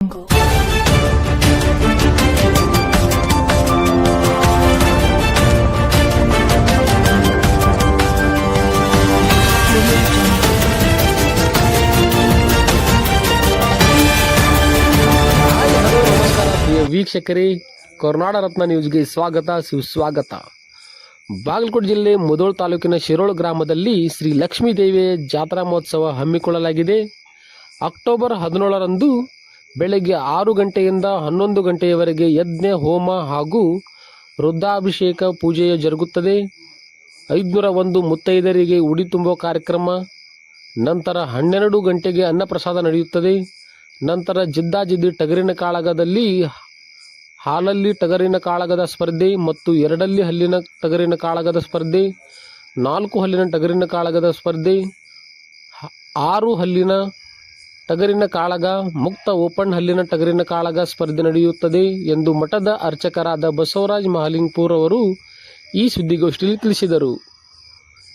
ಪ್ರಿಯ ವೀಕ್ಷಕರೇ, ಕರ್ನಾಡ ರತ್ನ ನ್ಯೂಸ್ಗೆ ಸ್ವಾಗತ, ಸುಸ್ವಾಗತ. ಬಾಗಲಕೋಟೆ ಜಿಲ್ಲೆ ಮುದೋಳ್ ತಾಲೂಕಿನ ಶಿರೋಳ್ ಗ್ರಾಮದಲ್ಲಿ ಶ್ರೀ ಲಕ್ಷ್ಮೀ ದೇವಿಯ ಜಾತ್ರಾ ಮಹೋತ್ಸವ ಹಮ್ಮಿಕೊಳ್ಳಲಾಗಿದೆ. ಅಕ್ಟೋಬರ್ ಹದಿನೇಳರಂದು ಬೆಳಗ್ಗೆ ಆರು ಗಂಟೆಯಿಂದ ಹನ್ನೊಂದು ಗಂಟೆಯವರೆಗೆ ಯಜ್ಞ, ಹೋಮ ಹಾಗೂ ವೃದ್ಧಾಭಿಷೇಕ ಪೂಜೆಯು ಜರುಗುತ್ತದೆ. ಐದುನೂರ ಒಂದು ಮುತ್ತೈದರಿಗೆ ಉಡಿ ತುಂಬುವ ಕಾರ್ಯಕ್ರಮ. ನಂತರ ಹನ್ನೆರಡು ಗಂಟೆಗೆ ಅನ್ನಪ್ರಸಾದ ನಡೆಯುತ್ತದೆ. ನಂತರ ಜಿದ್ದಾಜಿದ್ದಿ ಟಗರಿನ ಕಾಳಗದಲ್ಲಿ ಹಾಲಲ್ಲಿ ಟಗರಿನ ಕಾಳಗದ ಸ್ಪರ್ಧೆ ಮತ್ತು ಎರಡಲ್ಲಿ ಹಲ್ಲಿನ ಟಗರಿನ ಕಾಳಗದ ಸ್ಪರ್ಧೆ, ನಾಲ್ಕು ಹಲ್ಲಿನ ಟಗರಿನ ಕಾಳಗದ ಸ್ಪರ್ಧೆ, ಆರು ಹಲ್ಲಿನ ಟಗರಿನ ಕಾಳಗ, ಮುಕ್ತ ಓಪನ್ ಹಲ್ಲಿನ ಟಗರಿನ ಕಾಳಗ ಸ್ಪರ್ಧೆ ನಡೆಯುತ್ತದೆ ಎಂದು ಮಠದ ಅರ್ಚಕರಾದ ಬಸವರಾಜ್ ಮಹಾಲಿಂಗ್ಪುರ್ ಅವರು ಈ ಸುದ್ದಿಗೋಷ್ಠಿಯಲ್ಲಿ ತಿಳಿಸಿದರು.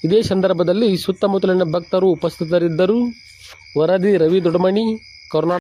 ಇದೇ ಸಂದರ್ಭದಲ್ಲಿ ಸುತ್ತಮುತ್ತಲಿನ ಭಕ್ತರು ಉಪಸ್ಥಿತರಿದ್ದರು. ವರದಿ ರವಿ ದೊಡಮಣಿ ಕರ್ನಾಟಕ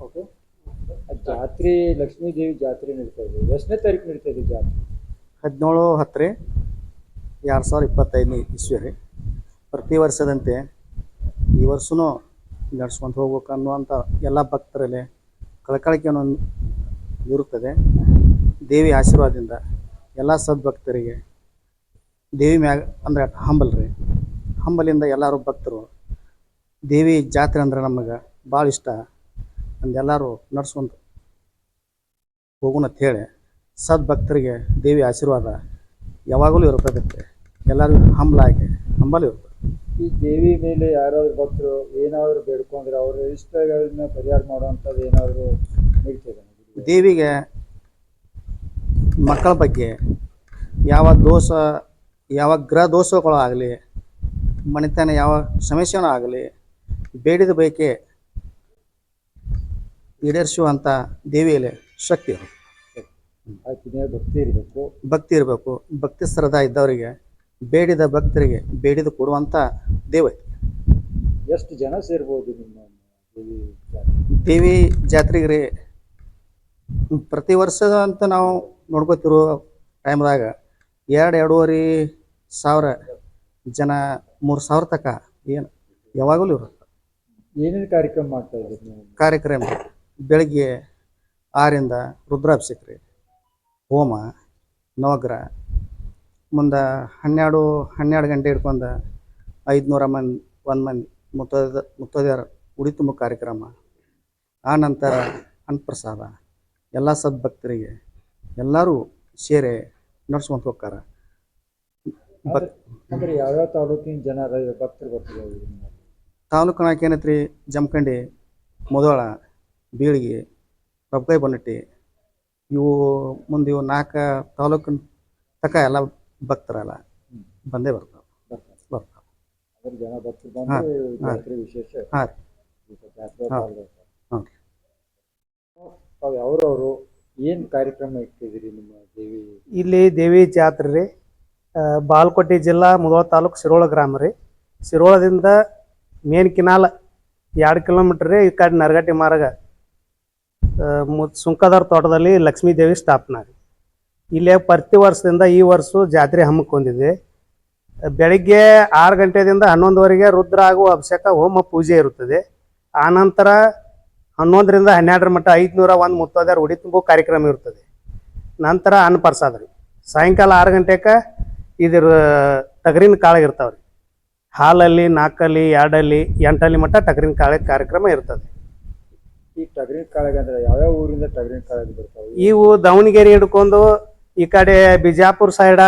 ಓಕೆ ಜಾತ್ರೆ ಲಕ್ಷ್ಮೀ ದೇವಿ ಜಾತ್ರೆ ನಡೀತಾ ಇದೆ. ಎಷ್ಟನೇ ತಾರೀಕು ನಡೀತಾ ಇದೆ ಜಾತ್ರೆ? ಹದಿನೇಳು ಹತ್ತು ರೀ ಎರಡು ಸಾವಿರದ ಇಪ್ಪತ್ತೈದನೇ ಇಸ್ವಿ ರೀ ಪ್ರತಿ ವರ್ಷದಂತೆ ಈ ವರ್ಷನೂ ನಡ್ಸ್ಕೊಂತ ಹೋಗ್ಬೇಕು ಅನ್ನುವಂಥ ಎಲ್ಲ ಭಕ್ತರಲ್ಲಿ ಕಳಕಳಿಕೆಯನ್ನು ಇರುತ್ತದೆ. ದೇವಿ ಆಶೀರ್ವಾದದಿಂದ ಎಲ್ಲ ಸದ್ಭಕ್ತರಿಗೆ ದೇವಿ ಮ್ಯಾಗ ಅಂದ್ರೆ ಹಂಬಲ್ ರೀ. ಹಂಬಲಿಂದ ಎಲ್ಲರೂ ಭಕ್ತರು ದೇವಿ ಜಾತ್ರೆ ಅಂದ್ರೆ ನಮಗೆ ಭಾಳ ಇಷ್ಟ. ಅಂದೆಲ್ಲರೂ ನಡ್ಸ್ಕೊಂಡು ಹೋಗೋಣ ಅಂತ ಹೇಳಿ ಸದ್ಭಕ್ತರಿಗೆ ದೇವಿ ಆಶೀರ್ವಾದ ಯಾವಾಗಲೂ ಇರ್ತದೆ ಎಲ್ಲರಿಗೂ ಹಂಬಲಾಗಿ ಹಂಬಲ ಇರ್ತದೆ ಈ ದೇವಿ ಮೇಲೆ ಯಾರಾದ್ರೂ ಭಕ್ತರು ಏನಾದರೂ ಬೇಡ್ಕೊಂಡ್ರೆ ಅವ್ರ ಇಷ್ಟಗಳನ್ನ ಪರಿಹಾರ ಮಾಡುವಂಥದ್ದು ಏನಾದರೂ ನೀಡ್ತೇವೆ ದೇವಿಗೆ ಮಕ್ಕಳ ಬಗ್ಗೆ ಯಾವ ದೋಷ ಯಾವ ಗ್ರಹ ದೋಷಗಳು ಆಗಲಿ ಮನೆತನ ಯಾವ ಸಮಸ್ಯೆನೂ ಆಗಲಿ ಬೇಡಿದ ಬಯಕೆ ಈಡೇರಿಸುವಂಥ ದೇವಿಯಲ್ಲಿ ಶಕ್ತಿ ಭಕ್ತಿ ಇರಬೇಕು. ಭಕ್ತಿ ಇರಬೇಕು. ಭಕ್ತಿ ಶ್ರದ್ಧಾ ಇದ್ದವರಿಗೆ ಬೇಡಿದ ಭಕ್ತರಿಗೆ ಬೇಡಿದ ಕೊಡುವಂಥ ದೇವ. ಎಷ್ಟು ಜನ ಸೇರ್ಬೋದು ನಿಮ್ಮ ದೇವಿ ದೇವಿ ಜಾತ್ರೆಗೆ ರೀ ಪ್ರತಿ ವರ್ಷದ ಅಂತ ನಾವು ನೋಡ್ಕೋತಿರೋ ಟೈಮ್ದಾಗ ಎರಡು ಎರಡೂವರೆ ಸಾವಿರ ಜನ ಮೂರು ಸಾವಿರ ತಕ ಏನು ಯಾವಾಗಲೂ ಇರುತ್ತೆ. ಏನೇನು ಕಾರ್ಯಕ್ರಮ ಮಾಡ್ತಾ ಇದ್ದೀರಿ ಕಾರ್ಯಕ್ರಮ. ಬೆಳಗ್ಗೆ ಆರಿಂದ ರುದ್ರಾಭಿಷೇಕ ರೀ ಹೋಮ ನವಗ್ರಹ ಮುಂದೆ ಹನ್ನೆರಡು ಹನ್ನೆರಡು ಗಂಟೆ ಹಿಡ್ಕೊಂಡು ಐದುನೂರ ಮಂದಿ ಒಂದು ಮಂದಿ ಮುತ್ತದ ಮುತ್ತದ್ಯಾರ ಉಡಿ ತುಂಬ ಕಾರ್ಯಕ್ರಮ ಆ ನಂತರ ಅನ್ನಪ್ರಸಾದ ಎಲ್ಲ ಸದ್ಭಕ್ತರಿಗೆ ಎಲ್ಲರೂ ಸೇರಿ ನಡ್ಸ್ಕೊಂತ ಹೋಗ್ತಾರೆ ಭಕ್ ಅಂದ್ರೆ ಯಾವ್ಯಾವ ತಾಲೂಕಿನ ಜನ ಭಕ್ತರು ಬರ್ತಾರೆ? ತಾಲೂಕಿನಾಗ ಏನೈತ್ರಿ ಜಮಖಂಡಿ ಮುದೋಳ ಬೀಳಿಗೆ ರೊಬ್ಬಕಾಯಿ ಬನ್ನಟ್ಟಿ ಇವು ಮುಂದೆ ಇವು ನಾಲ್ಕು ತಾಲೂಕಿನ ತಕ ಎಲ್ಲ ಭಕ್ತರಲ್ಲ ಬಂದೇ ಬರ್ತಾವೆ. ಬರ್ತಾರೆ ಬರ್ತಾವೆ. ಅದ್ರ ಜನ ಭಕ್ತರು ಬಂದು ಜಾತ್ರೆ ವಿಶೇಷ. ಹಾಂ. ರೀ ಈ ಜಾತ್ರೆ ಹಾಂ. ರೀ ತಾವು ಯಾವ್ರವ್ರು ಏನ್ ಕಾರ್ಯಕ್ರಮ ಇಟ್ಟಿದ್ದೀರಿ ನಿಮ್ಮ ದೇವಿ? ಇಲ್ಲಿ ದೇವಿ ಜಾತ್ರೆ ರೀ. ಆ, ಬಾಲ್ಕೋಟೆ ಜಿಲ್ಲಾ ಮುದೋಳ ತಾಲೂಕು ಶಿರೋಳ ಗ್ರಾಮ ರೀ. ಶಿರೋಳದಿಂದ ಮೇನ್ ಕಿನಾಲ್ ಎರಡು ಕಿಲೋಮೀಟ್ರ್ ಈ ಕಡೆ ನರಗಟ್ಟಿ ಮಾರ್ಗ. ಮು- ತೋಟದಲ್ಲಿ ಲಕ್ಷ್ಮೀ ದೇವಿ ಸ್ಥಾಪನೆ ಆಗಿ ಇಲ್ಲೇ ಪ್ರತಿ ವರ್ಷದಿಂದ ಈ ವರ್ಷ ಜಾತ್ರೆ ಹಮ್ಮಿಕೊಂಡಿದೆ ಬೆಳಿಗ್ಗೆ ಆರು ಗಂಟೆದಿಂದ ಹನ್ನೊಂದುವರೆಗೆ ರುದ್ರ ಹಾಗೂ ಅಭಿಷೇಕ, ಹೋಮ, ಪೂಜೆ ಇರುತ್ತದೆ. ಆನಂತರ ಹನ್ನೊಂದರಿಂದ ಹನ್ನೆರಡರ ಮಟ್ಟ ಐದುನೂರ ಒಂದು ಮುತ್ತೋದ್ಯಾರ ಉಡಿ ತುಂಬೋ ಕಾರ್ಯಕ್ರಮ ಇರ್ತದೆ ನಂತರ ಅನ್ನಪ್ರಸಾದ ರೀ ಸಾಯಂಕಾಲ ಆರು ಗಂಟೆಗೆ ಇದ್ರ ಟಗರಿನ ಕಾಳಗಿರ್ತಾವ್ರಿ ಹಾಲಲ್ಲಿ ನಾಲ್ಕಲ್ಲಿ ಎರಡಲ್ಲಿ, ಎಂಟಲ್ಲಿ ಮಟ್ಟ ಟಗರಿನ ಕಾಳ ಕಾರ್ಯಕ್ರಮ ಇರ್ತದೆ. ಈ ಟಗರಿನ ಕಾಳಗ ಅಂದ್ರೆ ಯಾವ್ಯಾವ ಊರಿಂದ ಟಗರಿನ ಕಾಳಗ ಬರ್ತಾವೆ? ಇವು ದಾವಣಗೆರೆ ಹಿಡ್ಕೊಂಡು ಈ ಕಡೆ ಬಿಜಾಪುರ ಸೈಡ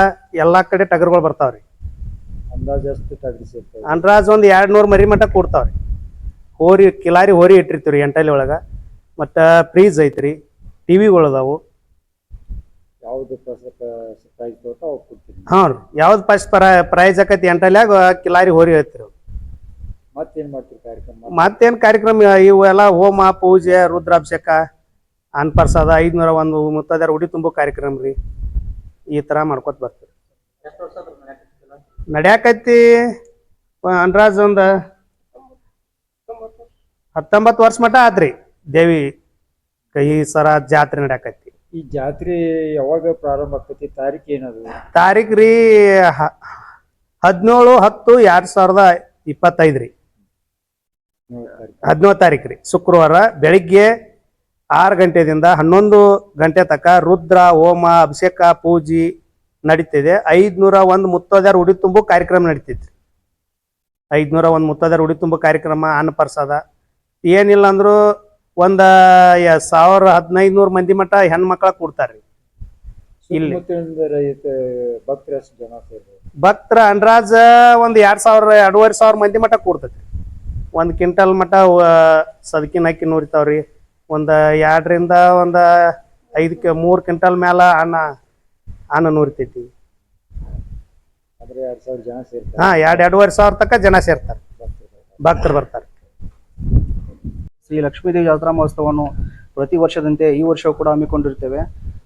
ಎಲ್ಲಾ ಕಡೆ ಟಗರ್ಗಳು ಬರ್ತಾವ್ರಿ. ಅಂದಾಜು ಎಷ್ಟು ಟಗರಿ ಸೇರ್ತವೆ ಅಂದ್ರಾಜ್ ಒಂದ್ ಎರಡ್ ನೂರ್ ಮರಿ ಮಟ್ಟ ಕೊಡ್ತಾವ್ರಿ. ಹೋರಿ ಕಿಲಾರಿ ಹೋರಿ ಇಟ್ಟಿರ್ತೀವ್ರಿ ಎಂಟಲ್ಲಿ ಒಳಗ. ಮತ್ತ ಫ್ರೀಜ್ ಐತ್ರಿ ಟಿವಿಗಳು ಅದಾವು. ಯಾವ್ದು ಪ್ರೈಸ್ ಅವ್ ಹಾ ರೀ ಯಾವ್ದು ಫಸ್ಟ್ ಪ್ರೈ ಪ್ರೈಸ್ ಆಕತಿ ಎಂಟಲ್ಯಾಗ ಕಿಲಾರಿ ಹೋರಿ ಐತ್ರಿ ಕಾರ್ಯಕ್ರಮ ಮತ್ತೇನ್ ಕಾರ್ಯಕ್ರಮ? ಇವೆಲ್ಲ ಎಲ್ಲ ಹೋಮ ಪೂಜೆ ರುದ್ರಾಭಿಷೇಕ ಅನ್ಪರ್ಸಾದ ಐದ್ನೂರ ಒಂದು ಮುತ್ತದರ ಉಡಿ ತುಂಬೋ ಕಾರ್ಯಕ್ರಮ ರೀ. ಈ ತರ ಮಾಡ್ಕೊತ ಬರ್ತೀವಿ. ನಡ್ಯಾಕೈತಿ ಅನ್ರಾಜ್ ಒಂದ ಹತ್ತೊಂಬತ್ತು ವರ್ಷ ಮಟ ಆದ್ರಿ ದೇವಿ ಕೈ ಸರ ಜಾತ್ರೆ ನಡ್ಯಾಕೈತಿ ಈ ಜಾತ್ರೆ ಯಾವಾಗ ಪ್ರಾರಂಭ ಆಗ್ತೈತಿ? ತಾರೀಕು ಏನದು? ತಾರೀಖ್ ರೀ ಹದಿನೇಳು ಹತ್ತು ಎರಡ್ ಸಾವಿರದ ಇಪ್ಪತ್ತೈದು ರೀ. ಹದಿನೇಳು ತಾರೀಕು ರೀ. ಶುಕ್ರವಾರ ಬೆಳಿಗ್ಗೆ ಆರು ಗಂಟೆದಿಂದ ಹನ್ನೊಂದು ಗಂಟೆ ತನಕ ರುದ್ರ ಹೋಮ ಅಭಿಷೇಕ ಪೂಜೆ ನಡೀತಿದೆ. ಐದ್ನೂರ ಒಂದು ಮುತ್ತೋದ್ಯಾರ ಉಡಿ ತುಂಬು ಕಾರ್ಯಕ್ರಮ ನಡೀತೈತಿ ಐದ್ನೂರ ಒಂದು ಮುತ್ತೋದ್ಯಾರ ಉಡಿ ತುಂಬು ಕಾರ್ಯಕ್ರಮ ಅನ್ನಪ್ರಸಾದ. ಏನಿಲ್ಲ ಅಂದ್ರು ಒಂದ ಸಾವಿರ ಹದಿನೈದು ನೂರು ಮಂದಿ ಮಟ್ಟ ಹೆಣ್ಮಕ್ಳ ಕೂಡ್ತಾರ್ರಿ ಇಲ್ಲಿ. ಭಕ್ತರ ಅಂಡ್ರಾಜ್ ಒಂದ್ ಎರಡ್ ಸಾವಿರ ಎರಡೂವರೆ ಸಾವಿರ ಮಂದಿ ಮಟ್ಟ ಕೂಡ್ತೈತಿ ಒಂದ್ ಕ್ವಿಂಟಲ್ ಮಟ್ಟ ಸದಕಿನ ಅಕ್ಕಿ ನುರಿತಾವ್ರಿ. ಒಂದ್ ಎರಡರಿಂದ ಒಂದ್ ಐದ್ ಕೆ ಮೂರ್ ಕ್ವಿಂಟಲ್ ಮ್ಯಾಲ ಅನ್ನ ಅನ್ನ ನೂರ್ತೈತಿ. ಹಾಂ ಎರಡು ಜನ ಸೇರ್ತಾರೆ. ಹಾ ಎರಡ್ ಎರಡೂವರೆ ಸಾವಿರ ತನಕ ಜನ ಸೇರ್ತಾರೆ. ಭಕ್ತರು ಬರ್ತಾರೆ. ಶ್ರೀ ಲಕ್ಷ್ಮೀದೇವಿ ಜಾತ್ರಾ ಮಹೋತ್ಸವವನ್ನು ಪ್ರತಿ ವರ್ಷದಂತೆ ಈ ವರ್ಷವೂ ಕೂಡ ಹಮ್ಮಿಕೊಂಡಿರ್ತೇವೆ.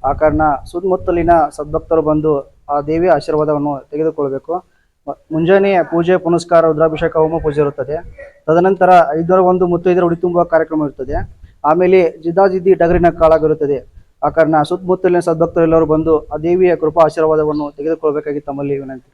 ಆ ಕಾರಣ ಸುತ್ತಮುತ್ತಲಿನ ಸದ್ಭಕ್ತರು ಬಂದು ಆ ದೇವಿಯ ಆಶೀರ್ವಾದವನ್ನು ತೆಗೆದುಕೊಳ್ಳಬೇಕು ಮ- ಮುಂಜಾನೆ ಪೂಜೆ, ಪುನಸ್ಕಾರ, ರುದ್ರಾಭಿಷೇಕ, ಹೋಮ ಪೂಜೆ ಇರುತ್ತದೆ. ತದನಂತರ ಐದರ ಒಂದು ಮುತ್ತೈದರ ಉಡಿ ತುಂಬುವ ಕಾರ್ಯಕ್ರಮ ಇರುತ್ತದೆ. ಆಮೇಲೆ ಜಿದ್ದಾಜಿದ್ದಿ ಡಗರಿನ ಕಾಳಾಗಿರುತ್ತದೆ. ಆ ಕಾರಣ ಸುತ್ತಮುತ್ತಲಿನ ಸದ್ಭಕ್ತರೆಲ್ಲರೂ ಬಂದು ಆ ದೇವಿಯ ಕೃಪಾ ಆಶೀರ್ವಾದವನ್ನು ತೆಗೆದುಕೊಳ್ಳಬೇಕಾಗಿ ತಮ್ಮಲ್ಲಿ ವಿನಂತಿ.